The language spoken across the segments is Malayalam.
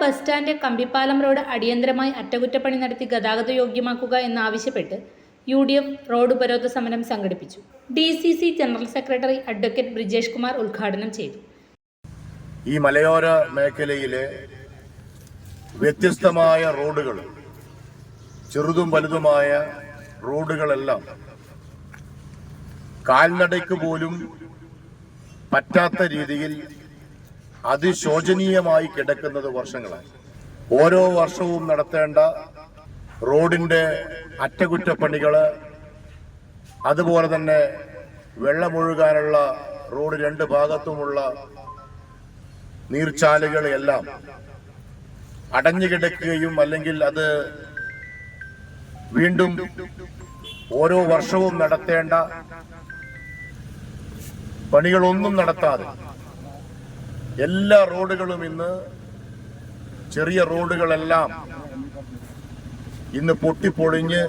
ബസ് സ്റ്റാൻഡ് കമ്പിപ്പാലം റോഡ് അടിയന്തരമായി അറ്റകുറ്റപ്പണി നടത്തി ഗതാഗത യോഗ്യമാക്കുക എന്നാവശ്യപ്പെട്ട് യു ഡി എഫ് റോഡ് ഉപരോധ സമരം സംഘടിപ്പിച്ചു. D C C general secretary advocate Brijesh Kumar ഉദ്ഘാടനം ചെയ്തു. ഈ മലയോര മേഖലയിലെ വ്യത്യസ്തമായ റോഡുകൾ ചെറുതും വലുതുമായ റോഡുകളെല്ലാം കാൽനടയ്ക്ക് പോലും പറ്റാത്ത രീതിയിൽ അതിശോചനീയമായി കിടക്കുന്നത് വർഷങ്ങളായി. ഓരോ വർഷവും നടത്തേണ്ട റോഡിന്റെ അറ്റകുറ്റപ്പണികൾ അതുപോലെ തന്നെ വെള്ളമൊഴുകാനുള്ള റോഡ് രണ്ട് ഭാഗത്തുമുള്ള നീർച്ചാലുകളെല്ലാം അടഞ്ഞുകിടക്കുകയും അല്ലെങ്കിൽ അത് വീണ്ടും ഓരോ വർഷവും നടത്തേണ്ട പണികളൊന്നും നടത്താതെ എല്ലാ റോഡുകളും ഇന്ന് ചെറിയ റോഡുകളെല്ലാം ഇന്ന് പൊട്ടിപ്പൊളിഞ്ഞ്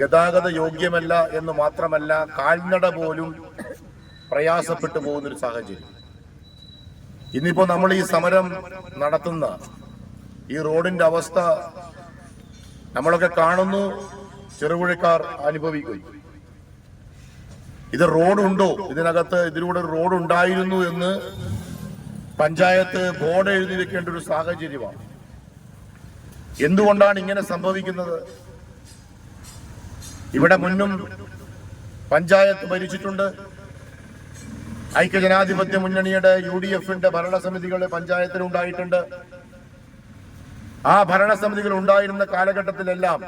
ഗതാഗത യോഗ്യമല്ല എന്ന് മാത്രമല്ല കാൽനട പോലും പ്രയാസപ്പെട്ടു പോകുന്നൊരു സാഹചര്യം. ഇന്നിപ്പോ നമ്മൾ ഈ സമരം നടത്തുന്ന ഈ റോഡിന്റെ അവസ്ഥ നമ്മളൊക്കെ കാണുന്നു ചെറുപുഴക്കാർ അനുഭവിക്കുന്നു. ഇത് റോഡുണ്ടോ? ഇതിനകത്ത് ഇതിലൂടെ റോഡ് ഉണ്ടായിരുന്നു എന്ന് പഞ്ചായത്ത് ബോർഡ് എഴുതി വെക്കേണ്ട ഒരു സാഹചര്യമാണ്. എന്തുകൊണ്ടാണ് ഇങ്ങനെ സംഭവിക്കുന്നത്? ഇവിടെ മുന്നും പഞ്ചായത്ത് ഭരിച്ചിട്ടുണ്ട്. ഐക്യജനാധിപത്യ മുന്നണിയുടെ യു ഡി എഫിന്റെ ഭരണസമിതികൾ പഞ്ചായത്തിൽ ഉണ്ടായിട്ടുണ്ട് ആ ഭരണസമിതികൾ ഉണ്ടായിരുന്ന കാലഘട്ടത്തിലെല്ലാം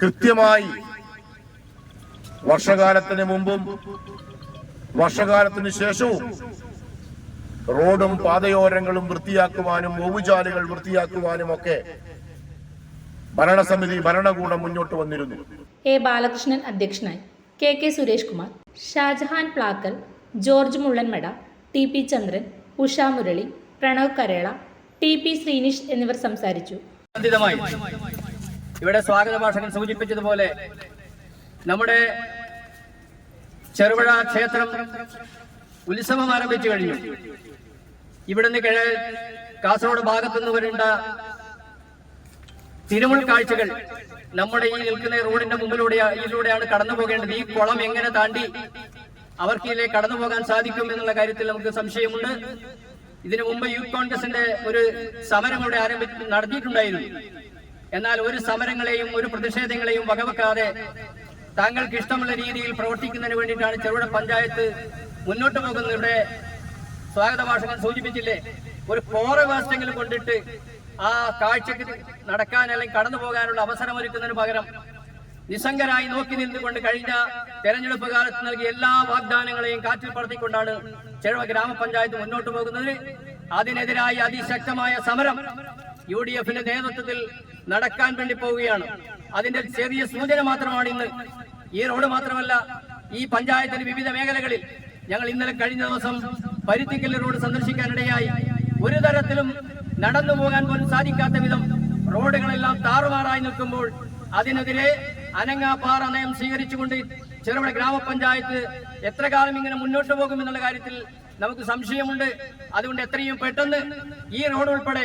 കൃത്യമായി വർഷകാലത്തിന് മുമ്പും വർഷകാലത്തിന് ശേഷവും റോഡും പാതയോരങ്ങളും വൃത്തിയാക്കുവാനും ഓവുചാലുകൾ വൃത്തിയാക്കുവാനും ഒക്കെ ഭരണസമിതി ഭരണകൂടം മുന്നോട്ട് വന്നിരുന്നു. എ ബാലകൃഷ്ണൻ അധ്യക്ഷനായി. K K Suresh Kumar Shajahan Plackal George Mullanmada T P Chandran Usha Murali Pranav Karela T P Sreenish എന്നിവർ സംസാരിച്ചു. ഇവിടെ സ്വാഗത ഭാഷകൻ സൂചിപ്പിച്ചതുപോലെ നമ്മുടെ ചെറുപുഴ ക്ഷേത്രം ഉത്സവം ആരംഭിച്ചു കഴിഞ്ഞു. ഇവിടുന്ന് കിഴ കാസർഗോഡ് ഭാഗത്തുനിന്ന് വരേണ്ട തിരുമുൾ കാഴ്ചകൾ നമ്മുടെ ഈ നിൽക്കുന്ന റോഡിന്റെ മുമ്പിലൂടെ ഇതിലൂടെയാണ് കടന്നു പോകേണ്ടത്. ഈ കുളം എങ്ങനെ താണ്ടി അവർക്ക് ഇതിലേക്ക് കടന്നു പോകാൻ സാധിക്കും എന്നുള്ള കാര്യത്തിൽ നമുക്ക് സംശയമുണ്ട്. ഇതിനു മുമ്പ് യൂത്ത് കോൺഗ്രസിന്റെ ഒരു സമരം ഇവിടെ ആരംഭി നടത്തിയിട്ടുണ്ടായിരുന്നു. എന്നാൽ ഒരു സമരങ്ങളെയും ഒരു പ്രതിഷേധങ്ങളെയും വകവെക്കാതെ താങ്കൾക്ക് ഇഷ്ടമുള്ള രീതിയിൽ പ്രവർത്തിക്കുന്നതിന് വേണ്ടിയിട്ടാണ് ചെറുകിട പഞ്ചായത്ത് മുന്നോട്ട് പോകുന്നത് ഇവിടെ സ്വാഗത ഭാഷകൻ സൂചിപ്പിച്ചില്ലേ? ഒരു ഫോറ വേസ്റ്റെങ്കിലും കൊണ്ടിട്ട് ആ കാഴ്ചക്ക് നടക്കാൻ അല്ലെങ്കിൽ കടന്നു പോകാനുള്ള അവസരം ഒരുക്കുന്നതിന് പകരം നിസ്സംഗരായി നോക്കി നിന്നുകൊണ്ട് കഴിഞ്ഞ തെരഞ്ഞെടുപ്പ് കാലത്ത് നൽകിയ എല്ലാ വാഗ്ദാനങ്ങളെയും കാറ്റിൽ പറത്തിക്കൊണ്ടാണ് ചെഴുവ ഗ്രാമപഞ്ചായത്ത് മുന്നോട്ട് പോകുന്നത്. അതിനെതിരായി അതിശക്തമായ സമരം യു ഡി എഫിന്റെ നേതൃത്വത്തിൽ നടക്കാൻ വേണ്ടി പോവുകയാണ്. അതിന്റെ ചെറിയ സൂചന മാത്രമാണ് ഇന്ന്. ഈ റോഡ് മാത്രമല്ല ഈ പഞ്ചായത്തിന്റെ വിവിധ മേഖലകളിൽ ഞങ്ങൾ ഇന്നലെ കഴിഞ്ഞ ദിവസം പരുത്തിക്കൽ റോഡ് സന്ദർശിക്കാനിടയായി ഒരു തരത്തിലും നടന്നു പോകാൻ പോലും സാധിക്കാത്ത വിധം റോഡുകളെല്ലാം താറുമാറായി നിൽക്കുമ്പോൾ അതിനെതിരെ അനങ്ങാപ്പാറ നയം സ്വീകരിച്ചുകൊണ്ട് ചെറുപുഴ ഗ്രാമപഞ്ചായത്ത് എത്ര കാലം ഇങ്ങനെ മുന്നോട്ട് പോകും എന്നുള്ള കാര്യത്തിൽ നമുക്ക് സംശയമുണ്ട്. അതുകൊണ്ട് എത്രയും പെട്ടെന്ന് ഈ റോഡ് ഉൾപ്പെടെ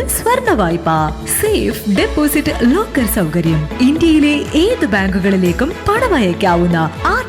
സ്വർണ വായ്പ സേഫ് ഡെപ്പോസിറ്റ് ലോക്കർ സൗകര്യം. ഇന്ത്യയിലെ ഏത് ബാങ്കുകളിലേക്കും പണമയക്കാവുന്ന R